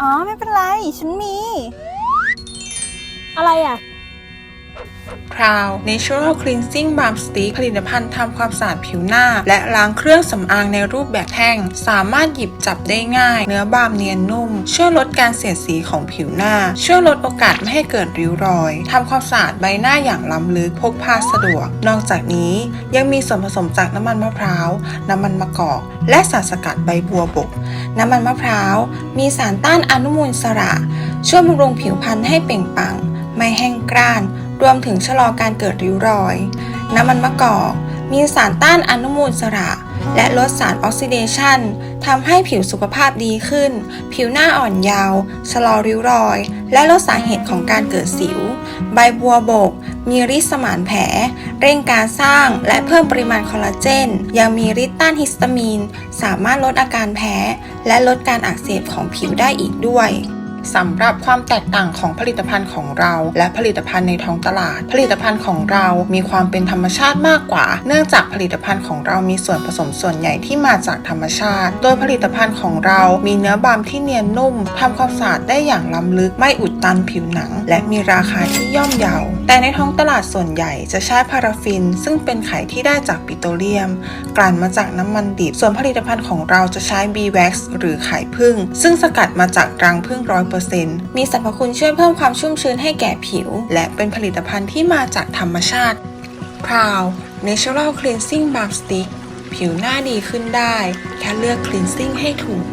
อ๋อ ไม่เป็นไร ฉันมี อะไรอะ พราว Natural Cleansing Balm Stick ผลิตภัณฑ์ทำความสะอาดผิวหน้า และล้างเครื่องสำอางในรูปแบบแท่ง สามารถหยิบจับได้ง่าย เนื้อบามเนียนนุ่ม ช่วยลดการเสียดสีของผิวหน้า ช่วยลดโอกาสไม่ให้เกิดริ้วรอยทำความสะอาดใบหน้าอย่างล้ำลึกพกพาสะดวก นอกจากนี้ยังมีส่วนผสมจากน้ำมันมะพร้าว น้ำมันมะกอก และสารสกัดใบบัวบก น้ำมันมะพร้าว มีสารต้านอนุมูลอิสระ ช่วยบำรุงผิวพรรณให้เปล่งปลั่งไม่แห้งกร้าน รวมถึงชะลอการเกิดริ้วรอย น้ำมันมะกอกมีสารต้านอนุมูลอิสระ และลดสารออกซิเดชันทำให้ผิวสุขภาพดีขึ้น ผิวหน้าอ่อนเยาว์ชะลอริ้วรอย และลดสาเหตุของการเกิดสิว ใบบัวบก มีฤทธิ์สมานแผล เร่งการสร้างและเพิ่มปริมาณคอลลาเจน ยังมีฤทธิ์ต้านฮิสตามีน สามารถลดอาการแพ้ และลดการอักเสบของผิวได้อีกด้วย สำหรับความแตกต่างของผลิตภัณฑ์ของเรา และผลิตภัณฑ์ในท้องตลาด ผลิตภัณฑ์ของเรามีความเป็นธรรมชาติมากกว่า เนื่องจากผลิตภัณฑ์ของเรามีส่วนผสมส่วนใหญ่ที่มาจากธรรมชาติ โดยผลิตภัณฑ์ของเรามีเนื้อบามที่เนียนนุ่มทำความสะอาดได้อย่างล้ำลึกไม่อุดตันผิวหนัง และมีราคาที่ย่อมเยาแต่ในท้องตลาดส่วนใหญ่จะใช้พาราฟิน ซึ่งเป็นไขที่ได้จากปิโตรเลียม กลั่นมาจากน้ำมันดิบส่วนผลิตภัณฑ์ของเราจะใช้ B-Wax หรือไข่ผึ้งซึ่งสกัดมาจากรังผึ้งร้อยเปอร์เซ็นต์มีสรรพคุณช่วยเพิ่มความชุ่มชื้นให้แก่ผิว และเป็นผลิตภัณฑ์ที่มาจากธรรมชาติ พราว Natural Cleansing Balm Stick ผิวหน้าดีขึ้นได้ แค่เลือก cleansing ให้ถูก